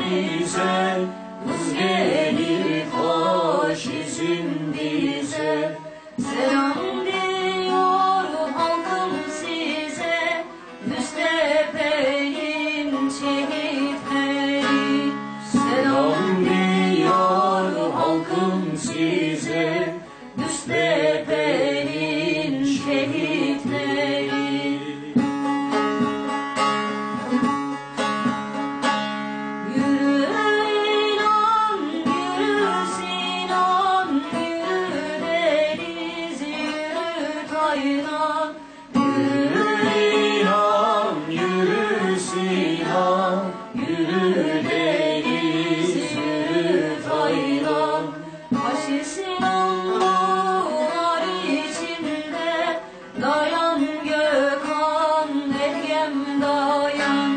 bize Kız gelir hoş yüzün bize. Selam diyor halkım size Müstepe'nin şehitleri Selam diyor halkım size. bayram Yürü İlhan, yürü Sinan Yürü deniz, yürü bayram Aşesin onlar içinde Dayan Gökhan, Meryem dayan.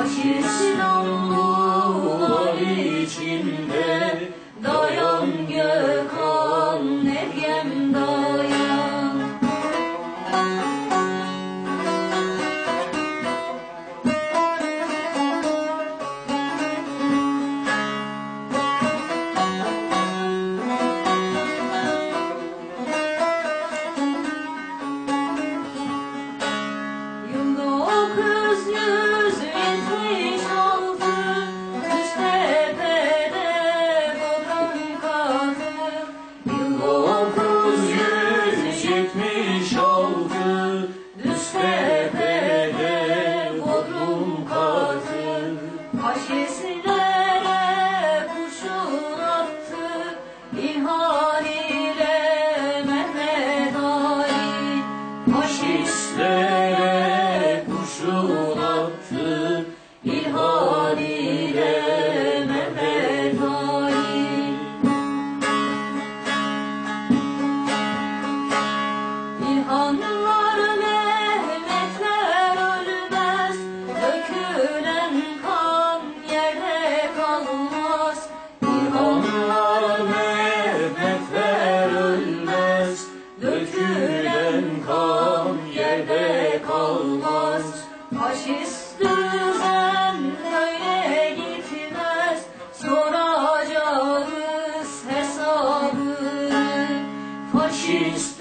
Aşesin içinde Dayan Gökhan, Meryem dayan. Dökülen kan yerde kalmaz Faşist düzen böyle gitmez. Soracağız hesabını Faşist